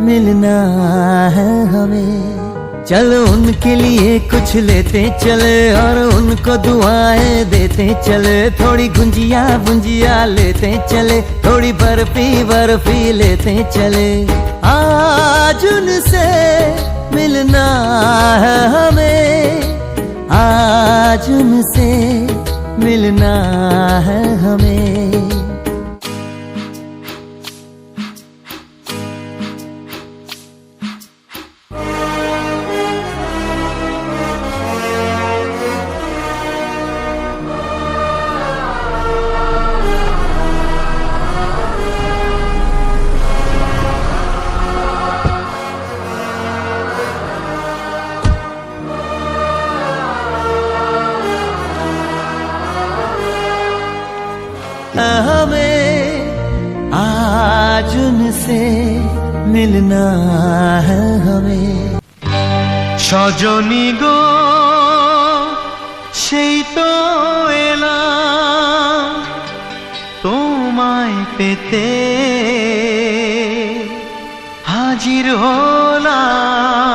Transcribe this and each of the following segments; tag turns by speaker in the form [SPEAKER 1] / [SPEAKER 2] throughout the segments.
[SPEAKER 1] मिलना है हमें। चलो उनके लिए कुछ लेते, चले और उनको दुआएँ देते, चले थोड़ी गुंजिया बुंजिया लेते, चले थोड़ी बर्फ़ी बर्फ़ी लेते, चले आज उनसे मिलना है हमें। आज उनसे मिलना है हमें। मिलना है हमें সজনী গো সেই তো এলাম তোমায় পেতে হাজির হলাম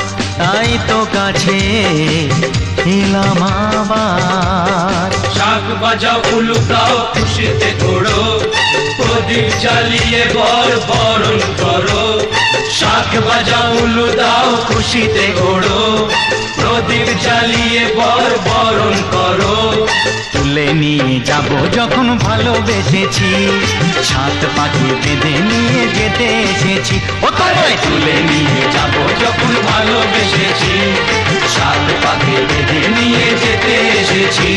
[SPEAKER 1] তাই তো কাছে এলাম আবার।
[SPEAKER 2] শাক বাজাও উলু দাও খুশিতে ঘোড়ো প্রদীপ জ্বালিয়ে বর বরণ করো। শাক বাজাও উলু দাও খুশিতে ঘোড়ো প্রদীপ জ্বালিয়ে বর বরণ করো।
[SPEAKER 1] তুলে নিয়ে যাব যখন ভালোবেসেছি। সাত পাখি বেঁধে নিয়ে যেতে এসেছি। ও তোমায়
[SPEAKER 2] তুলে নিয়ে যাব যখন ভালোবেসেছি। সাত পাখি বেঁধে নিয়ে যেতে এসেছি।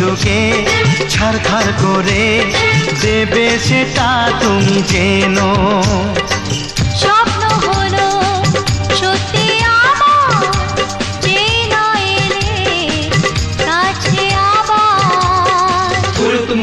[SPEAKER 1] কিছুকে ছাড়খাড় করে দেবে সেটা তুমি যেন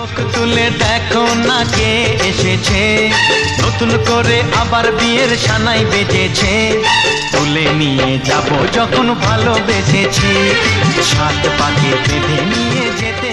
[SPEAKER 1] চোখ তুলে দেখো না কে এসেছে। নতুন করে আবার বিয়ের সানাই বেজেছে তুলে নিয়ে যাব যখন ভালোবেসেছি। সাত পাকে বেঁধে নিয়ে যেতে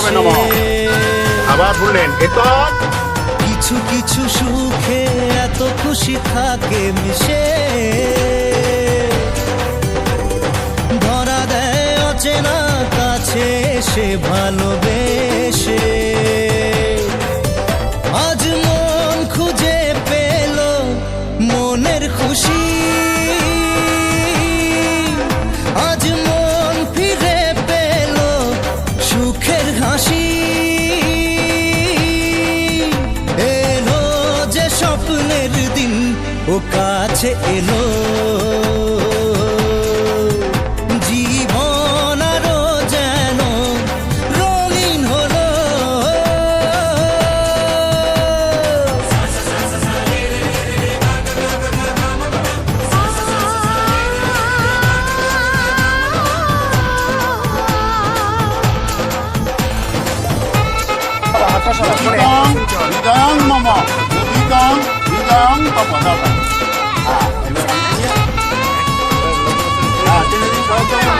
[SPEAKER 3] কৃষ্ণাবে নমঃ। আবার বললেন এরপর
[SPEAKER 4] কিছু কিছু সুখে এত খুশি থাকে মিশে ধরা দেয় অচেনা কাছে সে ভালোবেসে আজ মন কাছে এলো জীবন আরও যেন রঙিন হলো
[SPEAKER 3] বিদং বিদং মম বিদং বিদং তপদাতা হ্যাঁ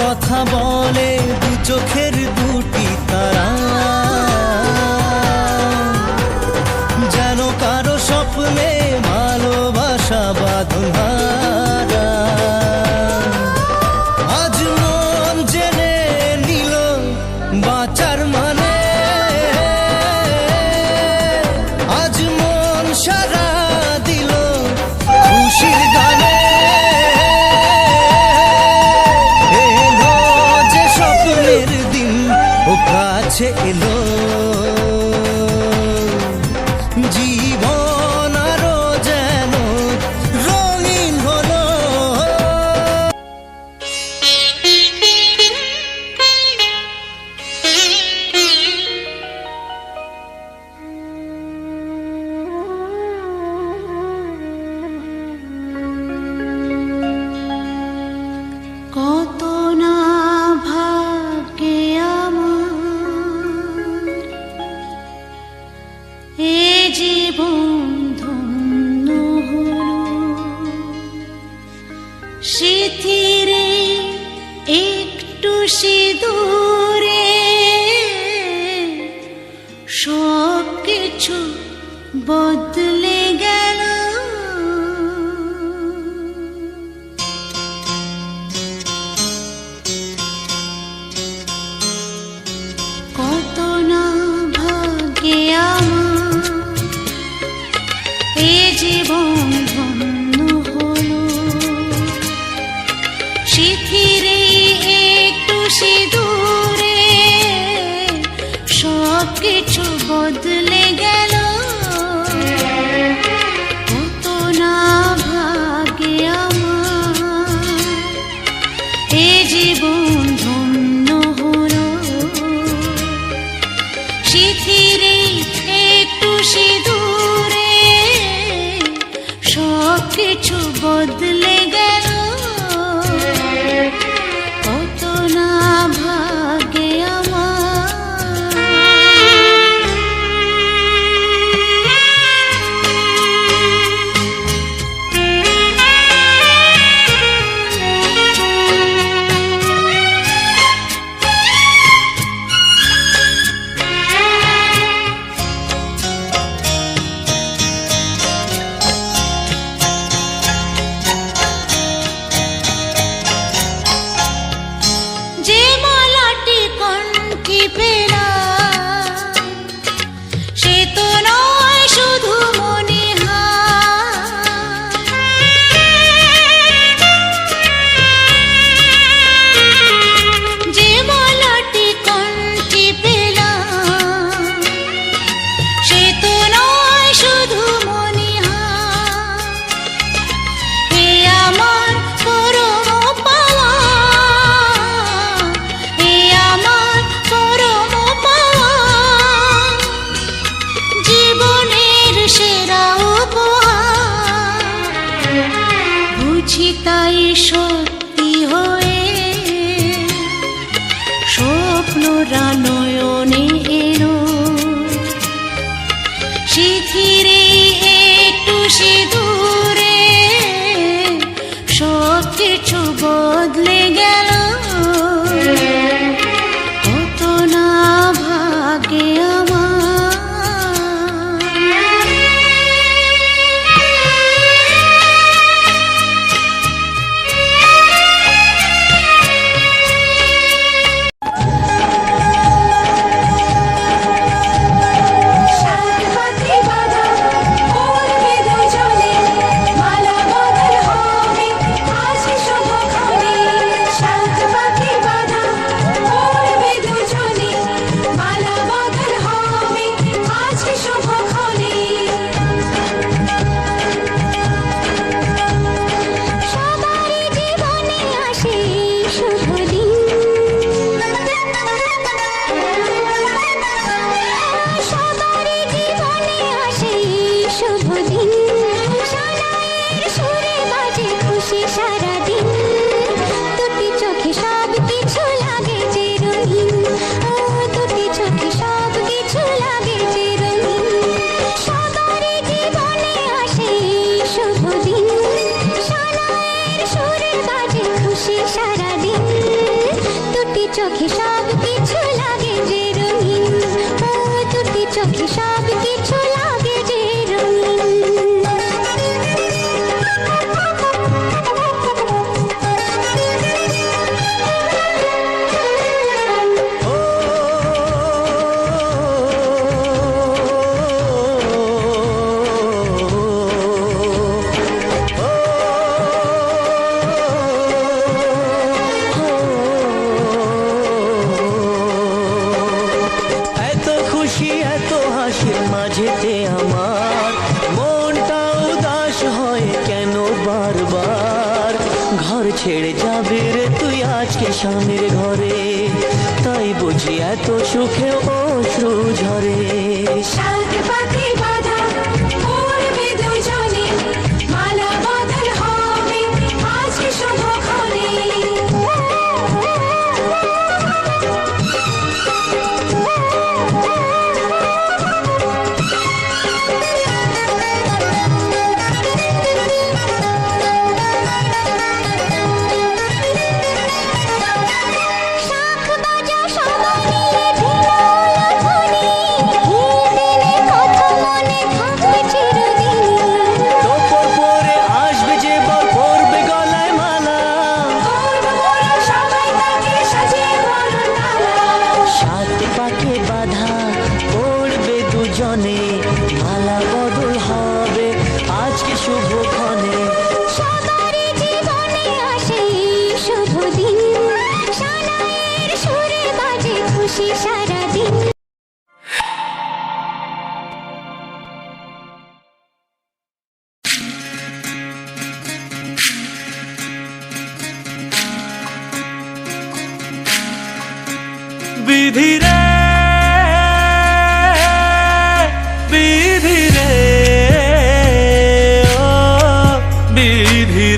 [SPEAKER 4] কথা বলে দু চোখের দুটি তারা।
[SPEAKER 5] বিধি
[SPEAKER 4] রে
[SPEAKER 6] ও বিধি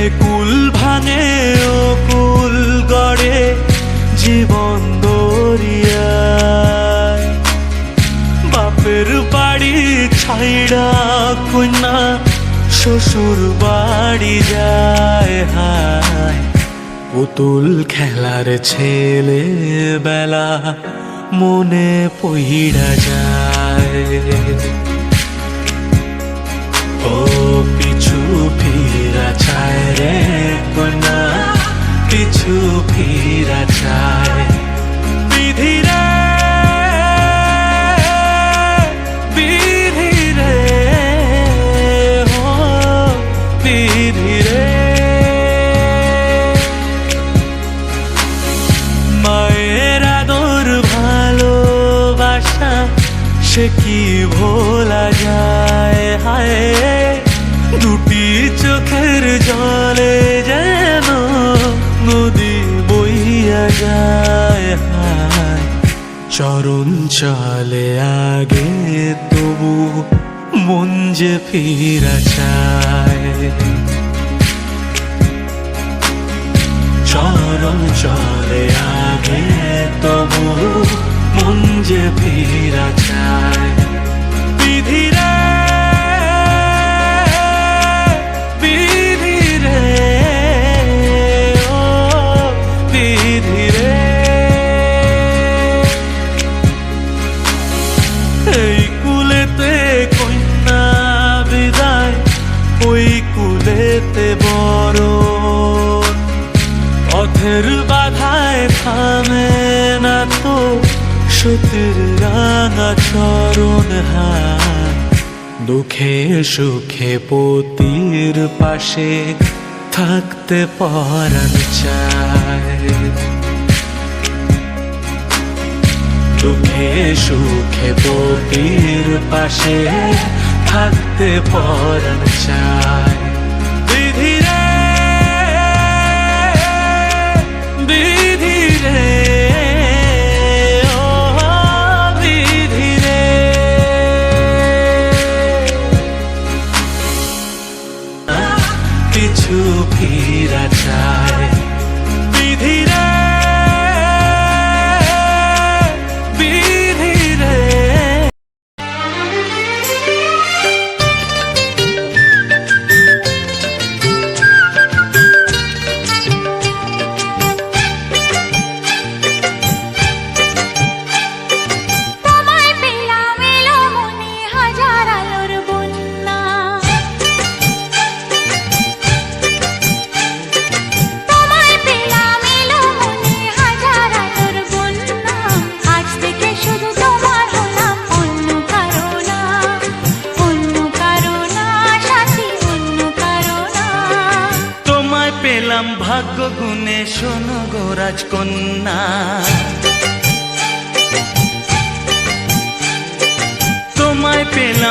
[SPEAKER 6] এ কুল ভাঙে, ও কুল গড়ে জীবন বাপের বাড়ি ছাইড়া কন্যা, শ্বশুর বাড়ি যায় হা পুতুল খেলার ছেলে বেলা মনে পহিরা যায়। ও পিছু ফিরা চায় রে কোনা পিছু ফিরা চায়। ही চায়। চরম চলে আগে তবু মন যে ফিরা সুখে পতির পাশে থাকতে পরান চায়। দুঃখে সুখে পতির পাশে থাকতে পরান চায়।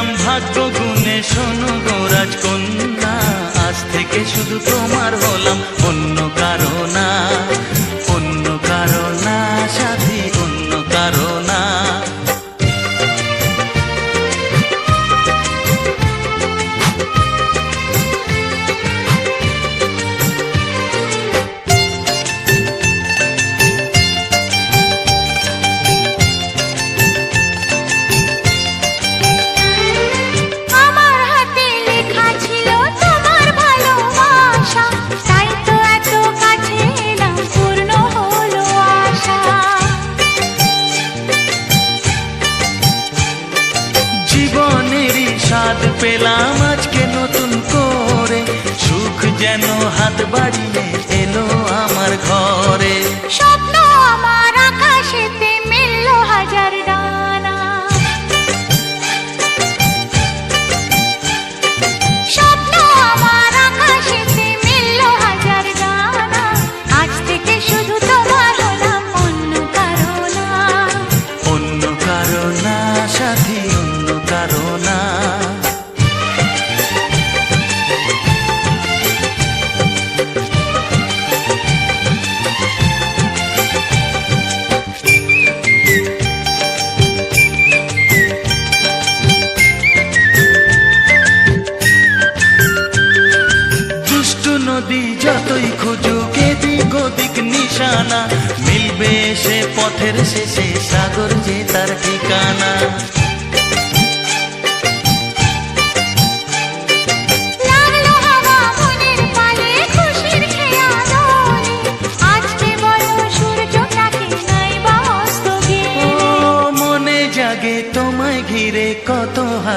[SPEAKER 5] পেলাম
[SPEAKER 6] ভাগ্য গুণে শোনো গোরাজ কন্যা আজ থেকে শুধু তোমার হলাম অন্য কারণা যেন হাত বাড়িয়ে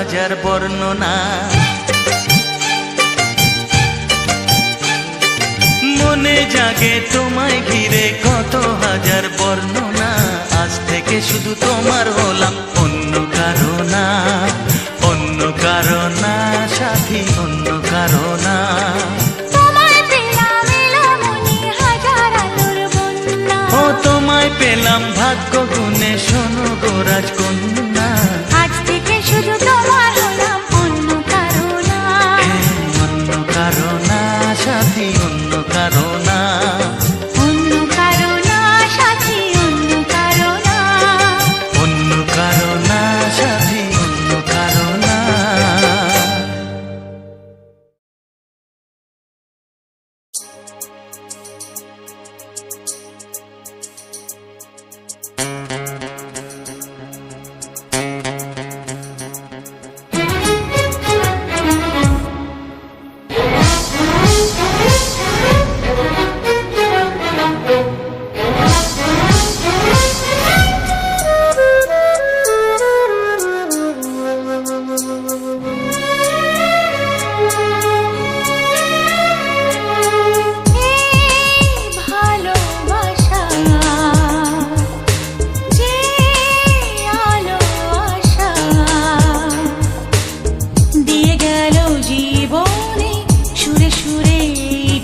[SPEAKER 6] মজার বর্ণনা। মনে জাগে তোমায় ঘিরে কত হাজার বর্ণনা। আজ থেকে শুধু তোমার হলাম অন্য কারণা। অন্য কারণা সাথী অন্য কারণা।
[SPEAKER 5] তোমায় পেলাম
[SPEAKER 6] ভাগ্য গুণে শোনো গো
[SPEAKER 5] কোন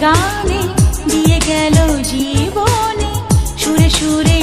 [SPEAKER 5] গানে দিয়ে গেল জীবনে সুরে সুরে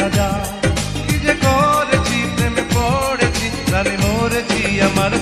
[SPEAKER 5] দেখা
[SPEAKER 7] যায় কি যে করেছি প্রেমে পড়েছি
[SPEAKER 5] জানি
[SPEAKER 7] মরেছি আমার